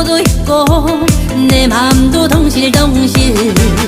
친구도 있고 내 맘도 덩실덩실.